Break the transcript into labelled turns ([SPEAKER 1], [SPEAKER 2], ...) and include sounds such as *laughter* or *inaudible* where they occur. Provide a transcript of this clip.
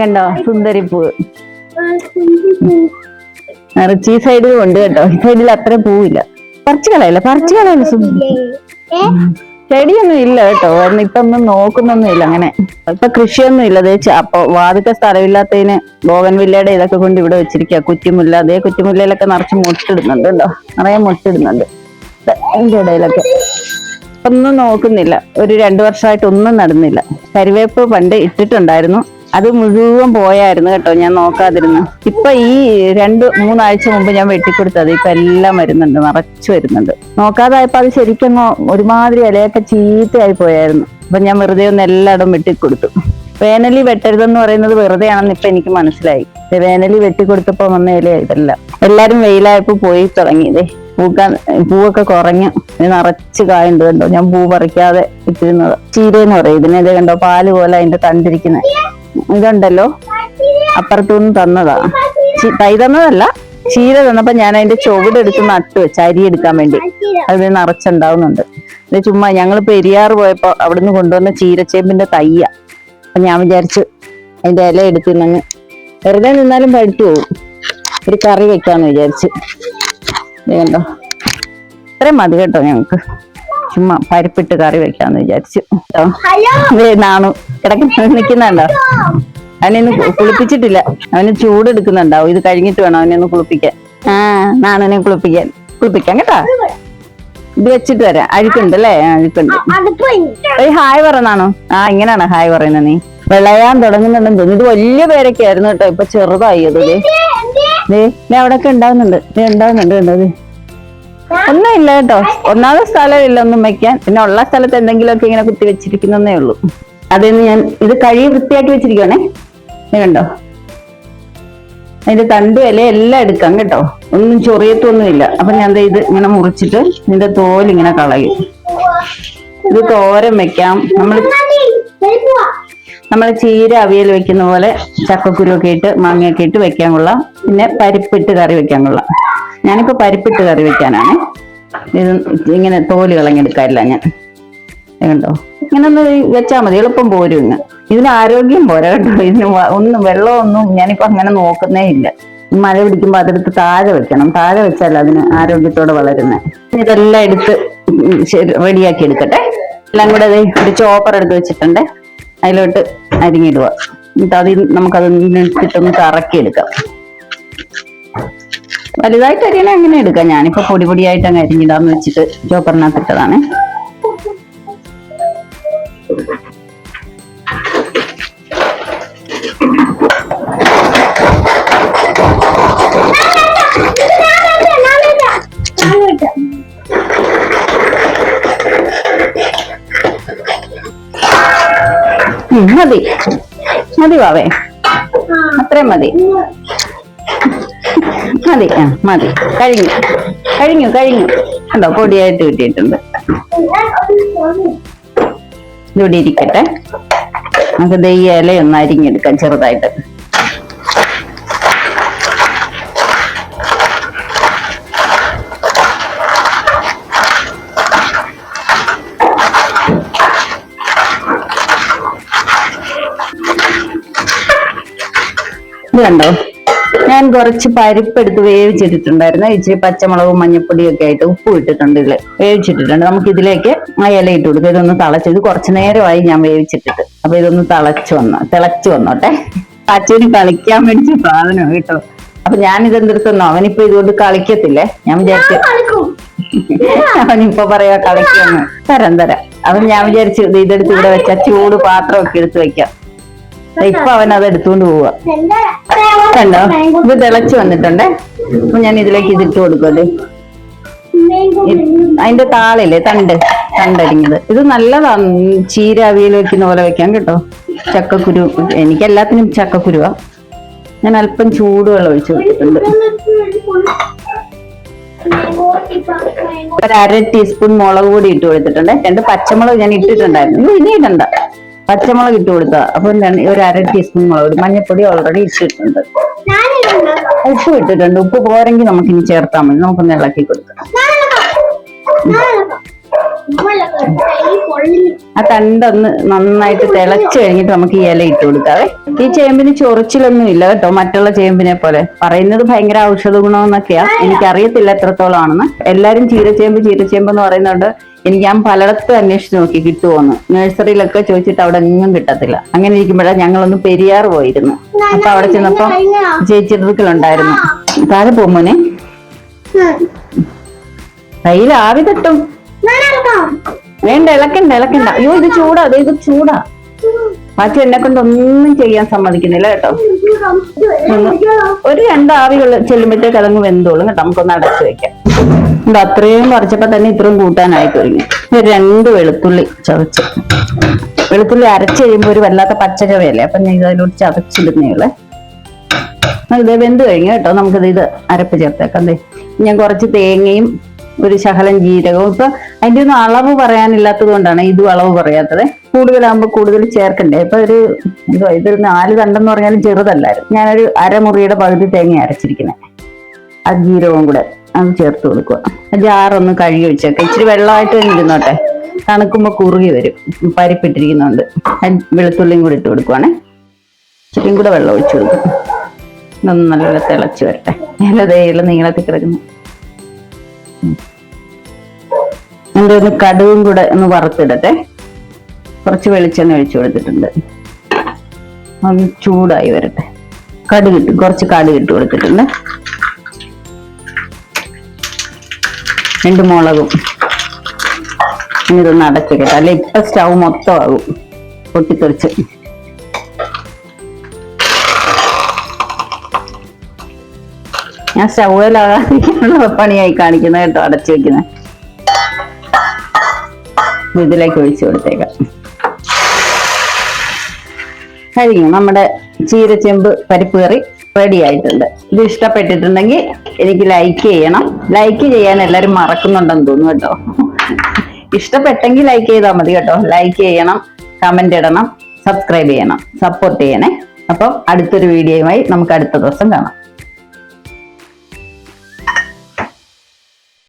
[SPEAKER 1] കണ്ടോ? സുന്ദരിപ്പൂ. നിറച്ച് ഈ സൈഡിൽ ഉണ്ട് കേട്ടോ. ഈ സൈഡിൽ അത്ര പൂവില്ല. പറിച്ചു കളയല്ല പറിച്ചു കളയല്ല ചെടിയൊന്നും ഇല്ല കേട്ടോ. ഒന്നും ഇപ്പൊ ഒന്നും നോക്കുന്നൊന്നും ഇല്ല അങ്ങനെ. ഇപ്പൊ കൃഷിയൊന്നും ഇല്ല. അതേ അപ്പൊ വാതിക്ക സ്ഥലമില്ലാത്തതിന് ബോഗൻവില്ലയുടെ ഇതൊക്കെ കൊണ്ട് ഇവിടെ വെച്ചിരിക്കുക കുറ്റിമുല്ല. അതേ കുറ്റിമുല്ലയിലൊക്കെ നിറച്ച് മുട്ടിടുന്നുണ്ട് കേട്ടോ. നിറയെ മുട്ടിടുന്നുണ്ട്. അതിന്റെ ഇടയിലൊക്കെ. ഒന്നും നോക്കുന്നില്ല. ഒരു രണ്ടു വർഷമായിട്ട് ഒന്നും നടന്നില്ല. കരുവേപ്പ് പണ്ട് ഇട്ടിട്ടുണ്ടായിരുന്നു. അത് മുഴുവൻ പോയായിരുന്നു കേട്ടോ ഞാൻ നോക്കാതിരുന്നു. ഇപ്പൊ ഈ രണ്ട് മൂന്നാഴ്ച മുമ്പ് ഞാൻ വെട്ടിക്കൊടുത്തത് ഇപ്പൊ എല്ലാം വരുന്നുണ്ട് നിറച്ചു വരുന്നുണ്ട്. നോക്കാതായപ്പോ അത് ശരിക്കും ഒരുമാതിരി ഇലയൊക്കെ ചീത്തയായി പോയായിരുന്നു. അപ്പൊ ഞാൻ വെറുതെ ഒന്ന് എല്ലായിടും വെട്ടിക്കൊടുത്തു. വേനലി വെട്ടരുതെന്ന് പറയുന്നത് വെറുതെ ആണെന്ന് ഇപ്പൊ എനിക്ക് മനസ്സിലായി. വേനലി വെട്ടിക്കൊടുത്തപ്പോ വന്ന ഇല ഇതെല്ലാം. എല്ലാരും വെയിലായപ്പോ പോയി തുടങ്ങിയതേ പൂക്കാൻ പൂവൊക്കെ കുറഞ്ഞു നിറച്ച് കായുണ്ട് കണ്ടോ? ഞാൻ പൂ പറിക്കാതെ ഇട്ടിരുന്നത്. ചീരയെന്ന് പറയും. ഇതിനെ ഇത് കണ്ടോ? പാൽ പോലെ അതിന്റെ തണ്ടിരിക്കുന്നത് ഇതുണ്ടല്ലോ. അപ്പുറത്തുനിന്ന് തന്നതാ. തൈ തന്നതല്ല ചീര തന്നപ്പോ ഞാൻ അതിന്റെ ചുവടെടുത്ത് നട്ടു വെച്ച് അരി എടുക്കാൻ വേണ്ടി. അതിൽ നിറച്ചുണ്ടാവുന്നുണ്ട്. ഇത് ചുമ്മാ ഞങ്ങൾ പെരിയാർ പോയപ്പോ അവിടുന്ന് കൊണ്ടുവന്ന ചീരച്ചേമ്പിന്റെ തയ്യ. അപ്പൊ ഞാൻ വിചാരിച്ചു അതിന്റെ ഇല എടുത്ത് നിന്ന് വെറുതെ നിന്നാലും പഴുത്തു പോകും. ഒരു കറി വെക്കാന്ന് വിചാരിച്ചു. കണ്ടോ? ഇത്രയും മതി കേട്ടോ ഞങ്ങക്ക് ചുമ്മാ പരിപ്പിട്ട് കറി വെക്കാന്ന് വിചാരിച്ചു. നാണു കിടക്കുന്ന നിൽക്കുന്നുണ്ടോ? അവനെ കുളിപ്പിച്ചിട്ടില്ല. അവന് ചൂട് എടുക്കുന്നുണ്ടാവും ഇത് കഴിഞ്ഞിട്ട് വേണം അവനെ ഒന്ന് കുളിപ്പിക്കാൻ. ആ നാണനെ കുളിപ്പിക്കാൻ. കുളിപ്പിക്കാം കേട്ടാ. ഇത് വെച്ചിട്ട് വരാം. അഴുക്കുണ്ട് അല്ലേ? അഴുക്കുണ്ട്. ഹായ് പറയുന്നാണോ ആ ഇങ്ങനെയാണ് ഹായ് പറയുന്നത് നീ. വിളയാൻ തുടങ്ങുന്നുണ്ടെന്ന് തോന്നുന്നു. ഇത് വലിയ പേരൊക്കെ ആയിരുന്നു കേട്ടോ. ഇപ്പൊ ചെറുതായി അത്. നീ അവിടെ ഒക്കെ ഉണ്ടാവുന്നുണ്ട്. നീ ഉണ്ടാവുന്നുണ്ട് കണ്ടോ ദേ ഒന്നും ഇല്ല കേട്ടോ. ഒന്നാമത്തെ സ്ഥലമില്ല ഒന്നും വെക്കാൻ. പിന്നെ ഉള്ള സ്ഥലത്ത് എന്തെങ്കിലുമൊക്കെ ഇങ്ങനെ കുത്തി വെച്ചിരിക്കുന്നേ ഉള്ളൂ. അതിന്ന് ഞാൻ ഇത് കഴുകി വൃത്തിയാക്കി വെച്ചിരിക്കണേ ഇത് കണ്ടോ? അതിന്റെ തണ്ട് ഇല എല്ലാം എടുക്കാം കേട്ടോ. ഒന്നും ചൊറിയത്തൊന്നും ഇല്ല അപ്പൊ ഞാൻ ഇത് ഇങ്ങനെ മുറിച്ചിട്ട് ഇതിന്റെ തോൽ ഇങ്ങനെ കളയും. ഇത് തോരൻ വെക്കാം. നമ്മൾ നമ്മൾ ചീര അവിയൽ വെക്കുന്ന പോലെ ചക്കക്കുരു ഒക്കെ ഇട്ട് മാങ്ങയൊക്കെ ഇട്ട് വെക്കാൻ കൊള്ളാം. പിന്നെ പരിപ്പിട്ട് കറി വെക്കാൻ കൊള്ളാം. ഞാനിപ്പോ പരിപ്പിട്ട് കറി വെക്കാനാണ്. ഇത് ഇങ്ങനെ തോൽ കളഞ്ഞെടുക്കാറില്ല ഞാൻ. കണ്ടോ? ഇങ്ങനെ ഒന്ന് വെച്ചാൽ മതി. എളുപ്പം പോരും ഇങ്ങ്. ഇതിന് ആരോഗ്യം പോരാ കേട്ടോ. ഇതിന് ഒന്നും വെള്ളമൊന്നും ഞാനിപ്പോൾ അങ്ങനെ നോക്കുന്നേ ഇല്ല. മഴ പിടിക്കുമ്പോൾ അതെടുത്ത് താഴെ വെക്കണം. താഴെ വെച്ചാൽ അതിന് ആരോഗ്യത്തോടെ വളരുന്നത് ഇതെല്ലാം എടുത്ത് റെഡിയാക്കി എടുക്കട്ടെ. എല്ലാം കൂടെ അത് ഒരു ചോപ്പർ എടുത്ത് വെച്ചിട്ടുണ്ട്. അതിലോട്ട് അരിഞ്ഞിടുക. എന്നിട്ട് അതിൽ നമുക്കത് എടുത്തിട്ടൊന്ന് കറക്കി എടുക്കാം വലുതായിട്ട് അരിയണ അങ്ങനെ എടുക്കാം. ഞാനിപ്പോ പൊടി പൊടിയായിട്ട് അങ്ങ് അരിഞ്ഞിടാന്ന് വെച്ചിട്ട് ചോപ്പറിനകത്ത് ഇട്ടതാണ് ഉം, മതി. മതി വാവേ. അത്രയും മതി. മതി. ആ മതി. കഴിഞ്ഞു. കഴിഞ്ഞു കഴിഞ്ഞു. കണ്ടോ പൊടിയായിട്ട് കിട്ടിയിട്ടുണ്ട്. ഇവിടെ ഇരിക്കട്ടെ. നമുക്ക് ദയ്യ ഇലയൊന്ന് അരിഞ്ഞെടുക്കാം ചെറുതായിട്ട്. ഇത് കണ്ടോ? ഞാൻ കുറച്ച് പരിപ്പ് പരിപ്പെടുത്ത് വേവിച്ചിട്ടിട്ടുണ്ടായിരുന്നു. ഇച്ചിരി പച്ചമുളകും മഞ്ഞപ്പൊടിയൊക്കെ ആയിട്ട് ഉപ്പ് ഇട്ടിട്ടുണ്ട് ഇതിൽ. വേവിച്ചിട്ടിട്ടുണ്ട്. നമുക്ക് ഇതിലേക്ക് ആ ഇല ഇട്ട് കൊടുക്കുക ഇതൊന്ന് തിളച്ച് ഇത് കുറച്ച് നേരമായി ഞാൻ വേവിച്ചിട്ടിട്ട്. അപ്പൊ ഇതൊന്ന് തിളച്ച് വന്നു തിളച്ച് വന്നോട്ടെ. അച്ഛന് കളിക്കാൻ വേണ്ടി സാധനം കേട്ടോ. അപ്പൊ ഞാൻ ഇതെന്തെടുത്തന്നോ അവനിപ്പോ ഇതുകൊണ്ട് കളിക്കത്തില്ലേ? ഞാൻ വിചാരിച്ചു *laughs* അവനിപ്പോ പറയാ കളിക്കുന്നു. തരാം തരാം. അപ്പൊ ഞാൻ വിചാരിച്ചു ഇത് ഇതെടുത്ത് ഇവിടെ വെച്ചാ ചൂട് പാത്രമൊക്കെ എടുത്ത് വെക്കാം. ഇപ്പൊ അവൻ അത് എടുത്തുകൊണ്ട് പോവാ. കണ്ടോ? ഇത് തിളച്ച് വന്നിട്ടുണ്ട്. അപ്പൊ ഞാൻ ഇതിലേക്ക് ഇതിട്ട് കൊടുക്കട്ടെ അതിന്റെ താളില്ലേ? തണ്ട്. തണ്ടരിഞ്ഞത്. ഇത് നല്ലതാണ്. ചീര അവിയൽ വെക്കുന്ന പോലെ വെക്കാം കേട്ടോ. ചക്കക്കുരു. എനിക്ക് എല്ലാത്തിനും ചക്കക്കുരുവാ. ഞാൻ അല്പം ചൂടുവെള്ളം ഒഴിച്ചു കൊടുത്തിട്ടുണ്ട്. ഒരു അര ടീസ്പൂൺ മുളക് പൊടി ഇട്ട് കൊടുത്തിട്ടുണ്ട്. രണ്ട് പച്ചമുളക് ഞാൻ ഇട്ടിട്ടുണ്ടായിരുന്നു. ഇനി ഇടണ്ട. പച്ചമുളക് ഇട്ട് കൊടുത്ത. അപ്പം രണ്ട്- ഒരു അര ടീസ്പൂൺ മുളക്. പൊടി മഞ്ഞപ്പൊടി ഓൾറെഡി ഇട്ടിട്ടുണ്ട്. ഉപ്പ് ഇട്ടിട്ടുണ്ട്. ഉപ്പ് പോരെങ്കിൽ നമുക്ക് ഇനി ചേർത്താൽ മതി. നമുക്കൊന്ന് ഇളക്കി കൊടുക്കാം. ആ തണ്ടൊന്ന് നന്നായിട്ട് തിളച്ചു കഴിഞ്ഞിട്ട് നമുക്ക് ഈ ഇല ഇട്ട് കൊടുക്കാവേ. ഈ ചേമ്പിന് ചൊറിച്ചിലൊന്നും ഇല്ല കേട്ടോ. മറ്റുള്ള ചേമ്പിനെ പോലെ. പറയുന്നത് ഭയങ്കര ഔഷധ ഗുണമെന്നൊക്കെയാ. എനിക്കറിയത്തില്ല എത്രത്തോളം ആണെന്ന് എല്ലാരും ചീരച്ചേമ്പ് ചീരച്ചേമ്പ് എന്ന് പറയുന്നുണ്ട് എനിക്ക് ഞാൻ പലയിടത്തും അന്വേഷിച്ച് നോക്കി കിട്ടുമോന്ന് നഴ്സറിയിലൊക്കെ ചോദിച്ചിട്ട് അവിടെ എങ്ങും കിട്ടത്തില്ല. അങ്ങനെ ഇരിക്കുമ്പോഴാണ് ഞങ്ങളൊന്ന് പെരിയാർ പോയിരുന്നു. അപ്പൊ അവിടെ ചെന്നപ്പോ ചേച്ചിടുക്കലുണ്ടായിരുന്നു താഴെ പോകുമ്പോനെ കയ്യിൽ ആവി തട്ടും. വേണ്ട ഇളക്കണ്ട ഇളക്കണ്ട. അയ്യോ ഇത് ചൂടാ. ഇത് ചൂടാ. പാച്ചു എന്നെ കൊണ്ട് ഒന്നും ചെയ്യാൻ സമ്മതിക്കുന്നില്ല കേട്ടോ. ഒരു രണ്ട് ആവികൾ ചെല്ലുമ്പോഴത്തേക്ക് അതങ്ങ് വെന്തോളും കേട്ടോ. നമുക്കൊന്ന് അടച്ചു വെക്കാം. ഇത് അത്രയും കുറച്ചപ്പോ തന്നെ ഇത്രയും കൂട്ടാനായി തുടങ്ങി. ഒരു രണ്ട് വെളുത്തുള്ളി ചതച്ച്. വെളുത്തുള്ളി അരച്ച് കഴിയുമ്പോ ഒരു വല്ലാത്ത പച്ചചവയല്ലേ അപ്പൊ ഞാൻ ഇതിലോട്ട് ചതച്ചിടുന്നേൾ ഇത് വെന്ത് കഴിഞ്ഞു കേട്ടോ. നമുക്കിത് ഇത് അരപ്പ് ചേർത്തേക്കാം. ഞാൻ കുറച്ച് തേങ്ങയും ഒരു ശകലം ജീരകവും. ഇപ്പൊ അതിന്റെ ഒന്നും അളവ് പറയാനില്ലാത്തത് കൊണ്ടാണ് ഇതും അളവ് പറയാത്തത്. കൂടുതലാകുമ്പോൾ കൂടുതൽ ചേർക്കണ്ടേ? ഇപ്പൊ ഒരു ഇതൊരു നാല് തണ്ടെന്ന് പറഞ്ഞാലും ചെറുതല്ലായിരുന്നു. ഞാനൊരു അരമുറിയുടെ പകുതി തേങ്ങ അരച്ചിരിക്കുന്നത് ആ ജീരകവും കൂടെ അത് ചേർത്ത് കൊടുക്കുക. ജാറൊന്ന് കഴുകി വെച്ചേക്കാം. ഇച്ചിരി വെള്ളമായിട്ട് തന്നെ ഇരുന്നോട്ടെ. തണുക്കുമ്പോൾ കുറുകി വരും. പരിപ്പിട്ടിരിക്കുന്നുണ്ട്. വെളുത്തുള്ളിയും കൂടി ഇട്ട് കൊടുക്കുവാണേ. ഇച്ചിരിയും കൂടെ വെള്ളം ഒഴിച്ചു കൊടുക്കും. നല്ല തിളച്ച് വരട്ടെ. ദയുള്ള നീളത്തിൽ കിടക്കുന്നു. എന്റെ ഒന്ന് കടുവും കൂടെ ഒന്ന് വറുത്തിടട്ടെ. കുറച്ച് വെളിച്ചെണ്ണ ഒഴിച്ചു കൊടുത്തിട്ടുണ്ട്. ഒന്ന് ചൂടായി വരട്ടെ. കടു ഇട്ട് കുറച്ച് കടുക് ഇട്ട് കൊടുത്തിട്ടുണ്ട്. രണ്ട് മുളകും. ഇനി ഇതൊന്ന് അടച്ചേക്കട്ടെ അല്ലെ ഇപ്പൊ സ്റ്റൗ മൊത്തമാകും പൊട്ടിത്തെറിച്ച്. ഞാൻ സ്റ്റൗവിലാകാതിരിക്കാനുള്ള പണിയായി കാണിക്കുന്നത് കേട്ടോ അടച്ചു വെക്കുന്നത് ഇതിലേക്ക് ഒഴിച്ചു കൊടുത്തേക്കാം. കഴിഞ്ഞു നമ്മുടെ ചീരച്ചെമ്പ് പരിപ്പ് കറി റെഡി ആയിട്ടുണ്ട്. ഇത് ഇഷ്ടപ്പെട്ടിട്ടുണ്ടെങ്കിൽ എനിക്ക് ലൈക്ക് ചെയ്യണം. ലൈക്ക് ചെയ്യാൻ എല്ലാവരും മറക്കുന്നുണ്ടെന്ന് തോന്നുന്നു കേട്ടോ. ഇഷ്ടപ്പെട്ടെങ്കിൽ ലൈക്ക് ചെയ്താൽ മതി കേട്ടോ. ലൈക്ക് ചെയ്യണം കമന്റ് ഇടണം സബ്സ്ക്രൈബ് ചെയ്യണം സപ്പോർട്ട് ചെയ്യണേ. അപ്പം അടുത്തൊരു വീഡിയോയുമായി നമുക്ക് അടുത്ത ദിവസം കാണാം.